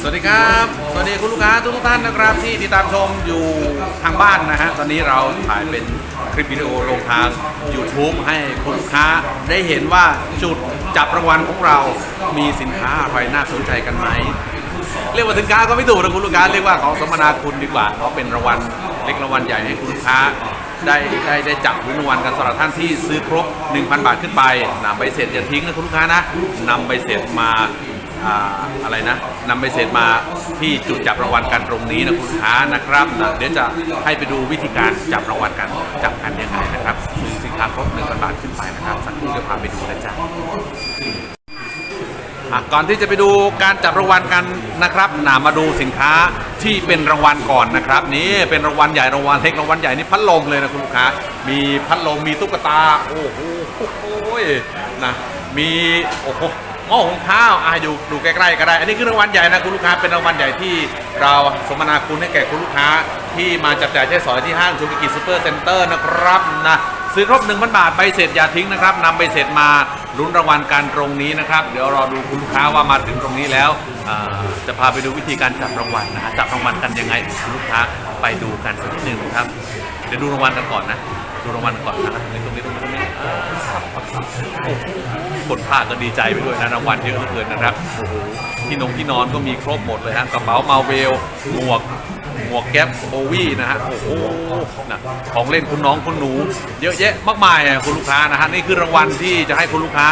สวัสดีครับ สวัสดีคุณลูกค้าทุกท่านนะครับที่ติดตามชมอยู่ทางบ้านนะฮะ ตอนนี้เราถ่ายเป็นคลิปวิดีโอลงทาง YouTube ให้คุณลูกค้าได้เห็นว่าจุดจับรางวัลของเรามีสินค้าอะไรน่าสนใจกันไหม เรียกว่าสินค้าก็ไม่ถูกนะคุณลูกค้าเรียกว่าของสมนาคุณดีกว่า เพราะเป็นรางวัลเล็กรางวัลใหญ่ให้คุณลูกค้าได้ได้ได้จับรางวัลกันสำหรับท่านที่ซื้อครบ 1,000 บาทขึ้นไปนำใบเสร็จอย่าทิ้งนะคุณลูกค้านะนำใบเสร็จมา อ่าอะไรนะนำใบเสร็จมาที่จุดจับรางวัลกันตรงนี้นะคุณลูกค้านะครับนะเดี๋ยวจะให้ไปดูวิธีการจับรางวัลกันจับกันยังไงนะครับซื้อสินค้าครบ1,000บาทขึ้นไปนะครับสักครู่จะพาไปดูนะจ๊ะอะก่อนที่จะไปดูการจับรางวัลกันนะครับนามาดูสินค้าที่เป็นรางวัลก่อนนะครับ นี่เป็นรางวัลใหญ่รางวัลเล็กรางวัลใหญ่นี่พัดลมเลยนะคุณลูกค้า มีพัดลมมีตุ๊กตา โอ้โหโอ้โหนะมีโอ้โห หม้อหุงข้าวอะอยู่ดูใกล้ๆก็ได้ อันนี้คือรางวัลใหญ่นะคุณลูกค้าเป็นรางวัลใหญ่ที่เราสมนาคุณให้แก่คุณลูกค้า ที่มาจับจ่ายใช้สอยที่ห้างชูบิกิซูเปอร์เซ็นเตอร์นะครับนะซื้อครบ1,000บาทใบเสร็จอย่าทิ้งนะครับนำใบเสร็จมาลุ้นรางวัลกันตรงนี้นะครับ เดี๋ยวรอดูคุณลูกค้าว่ามาถึงตรงนี้แล้วจะพาไปดูวิธีการจับรางวัลนะฮะจับรางวัลกันยังไงคุณลูกค้าไปดูกันสักนิดหนึ่งครับเดี๋ยวดูรางวัลกันก่อนนะดูรางวัลก่อนนะในตรงนี้ตรงนี้ตรงนี้โอ้โห คนภาคก็ดีใจไปด้วยนะรางวัลเยอะเหลือเกินนะครับโอ้โหที่นงที่นอนก็มีครบหมดเลยฮะกระเป๋ามาเวลหมวกหมวกแก๊ปโบวี่นะฮะโอ้โหนะของเล่นคุณน้องคุณหนู เยอะแยะมากมายคุณลูกค้านะฮะนี่คือรางวัลที่จะให้คุณลูกค้า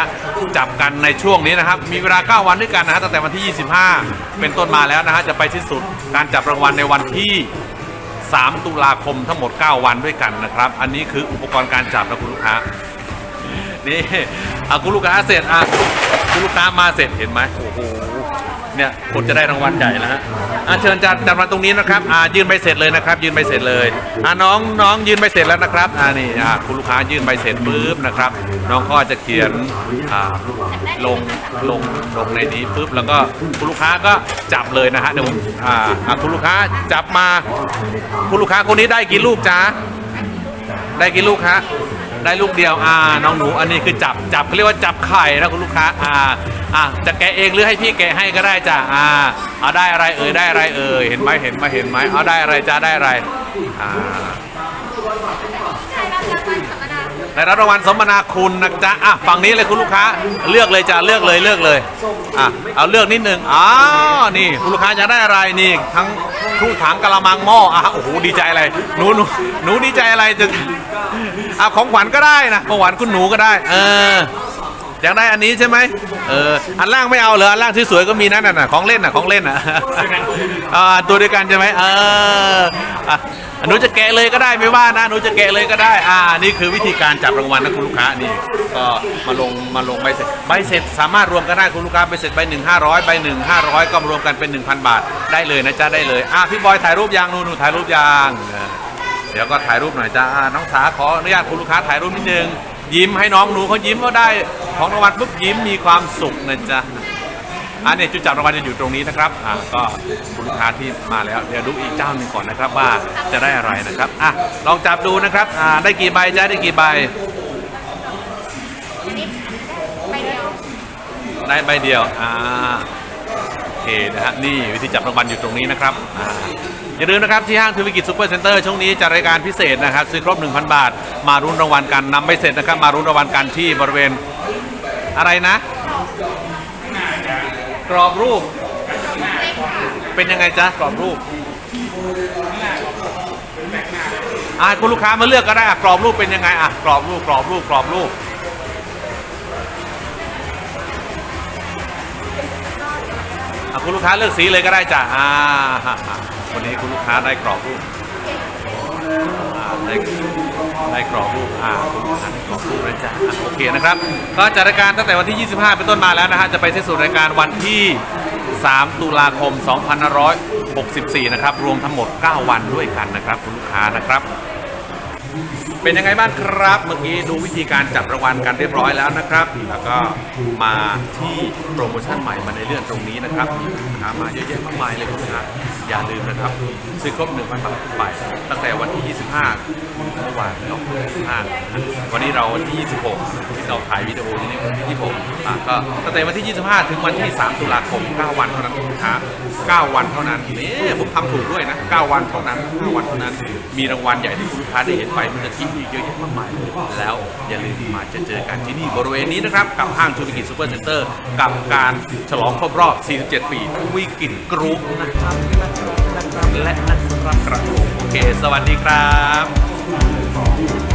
จับกันในช่วงนี้นะครับมีเวลา 9 วันด้วยกันนะฮะตั้งแต่วันที่ 25 เป็นต้นมาแล้วนะฮะจะไปสิ้นสุดการจับรางวัลในวันที่ 3 ตุลาคมทั้งหมด 9 วันด้วยกันนะครับ อันนี้คืออุปกรณ์การจับนะคุณลูกค้า นี่อะคุณลูกค้าเสร็จอะคุณลูกค้ามาเสร็จเห็นไหมโอ้โหเนี่ยคนจะได้รางวัลใหญ่นะฮะอะเชิญจัดจัดมาตรงนี้นะครับอ่ายื่นใบเสร็จเลยนะครับ ยื่นใบเสร็จเลยอะน้องน้องยื่นใบเสร็จแล้วนะครับอ่านี่อะคุณลูกค้ายื่นใบเสร็จปุ๊บนะครับ น้องก็จะเขียนอ่าลงลงลงในนี้ปุ๊บแล้วก็คุณลูกค้าก็จับเลยนะฮะเดี๋ยวผมอ่าอะคุณลูกค้าจับมา คุณลูกค้าคนนี้ได้กี่ลูกจ๊ะได้กี่ลูกฮะ ได้ลูกเดียวอ่าน้องหนูอันนี้คือจับจับเขาเรียกว่าจับไข่นะคุณลูกค้าอ่าอ่าจะแกะเองหรือให้พี่แกะให้ก็ได้จ้ะอ่าเอาได้อะไรเอ่ยได้อะไรเอ่ยเห็นไหมเห็นไหมเห็นไหมเอาได้อะไรจ้าได้อะไรอ่า ได้รับรางวัลสมนาคุณนะจ๊ะอะฝั่งนี้เลยคุณลูกค้าเลือกเลยจ้ะเลือกเลยเลือกเลยอะเอาเลือกนิดนึงอ๋อนี่คุณลูกค้าจะได้อะไรนี่ทั้งทุ่งถังกะละมังหม้ออะโอ้โหดีใจอะไรหนูหนูหนูดีใจอะไรจึงอะของขวัญก็ได้นะของขวัญคุณหนูก็ได้ เออ อยากได้อันนี้ใช่ไหมเอออันล่างไม่เอาเหรออันล่างที่สวยก็มีนั่นน่ะของเล่นน่ะของเล่นน่ะอ่าตัวเดียวกันใช่ไหมเอออะหนูจะแกะเลยก็ได้ไม่ว่านะหนูจะแกะเลยก็ได้ อ่า นี่คือวิธีการจับรางวัลนะคุณลูกค้านี่ก็มาลงมาลงใบเสร็จใบเสร็จสามารถรวมกันได้คุณลูกค้าใบเสร็จใบหนึ่งห้าร้อยใบหนึ่งห้าร้อยก็รวมกันเป็นหนึ่งพันบาทได้เลยนะจ๊ะได้เลยอะพี่บอยถ่ายรูปยังหนูหนูถ่ายรูปยังเดี๋ยวก็ถ่ายรูปหน่อยจ้าน้องสาขออนุญาตคุณลูกค้าถ่ายรูปนิดนึง ยิ้มให้น้องหนูเขายิ้มก็ได้ของรางวัลปุ๊บยิ้มมีความสุขนะจ๊ะอันนี้จุดจับรางวัลจะอยู่ตรงนี้นะครับอ่าก็คุณลูกค้าที่มาแล้วเดี๋ยวดูอีกเจ้าหนึ่งก่อนนะครับว่าจะได้อะไรนะครับอะลองจับดูนะครับอ่าได้กี่ใบจ้าได้กี่ใบได้ใบเดียวอ่าโอ เคนะฮะนี่วิธีจับรางวัลอยู่ตรงนี้นะครับอ่าอย่าลืมนะครับที่ห้างธุรกิจซูเปอร์เซ็นเตอร์ช่วงนี้จัดรายการพิเศษนะครับซื้อครบ 1,000 บาท มารุ้นรางวัลกันนำไปเสร็จนะครับมารุ้นรางวัลกันที่บริเวณอะไรนะ กรอบรูป เป็นยังไงจ๊ะกรอบรูปอะคุณลูกค้ามาเลือกก็ได้อะกรอบรูปเป็นยังไงอะกรอบรูปกรอบรูปกรอบรูป อะคุณลูกค้าเลือกสีเลยก็ได้จ้ะอ่าวันนี้คุณลูกค้าได้กรอบรูปอ่าได้ได้กรอบรูปอ่าคุณลูกค้าได้กรอบรูปเลยจ้ะอะโอเคนะครับ ก็จัดรายการตั้งแต่วันที่ 25 เป็นต้นมาแล้วนะฮะจะไปสิ้นสุดรายการวันที่ 3 ตุลาคม 2564 นะครับ รวมทั้งหมด 9 วันด้วยกันนะครับ คุณลูกค้านะครับ เป็นยังไงบ้างครับ เมื่อกี้ดูวิธีการจับรางวัลกันเรียบร้อยแล้วนะครับ แล้วก็มาที่โปรโมชั่นใหม่มาในเรื่องตรงนี้นะครับมามาเยอะแยะมากมายเลยคุณลูกค้าอย่าลืมนะครับ ซื้อครบ1,000บาทไป ตั้งแต่วันที่ 25เมื่อวานเนาะ25วันนี้เราวันที่ 26 ที่เราถ่ายวิดีโอนี้วันที่ 26อะก็ตั้งแต่วันที่ 25 ถึงวันที่ 3 ตุลาคม 9 วันเท่านั้นคุณลูกค้า9วันเท่านั้นนี่ผมทำถูกด้วยนะ 9 วันเท่านั้น 9 วันเท่านั้น มีรางวัลใหญ่ที่คุณลูกค้าได้เห็นไปเมื่อกี้อีกเยอะแยะมากมายแล้วอย่าลืมมาจะเจอกันที่นี่บริเวณนี้นะครับ กับห้างชูบิกิซูเปอร์เซ็นเตอร์ กับการฉลองครบรอบ 47 ปีวิกินกรุ๊ปนะครับและนะครับครับโอเค สวัสดีครับ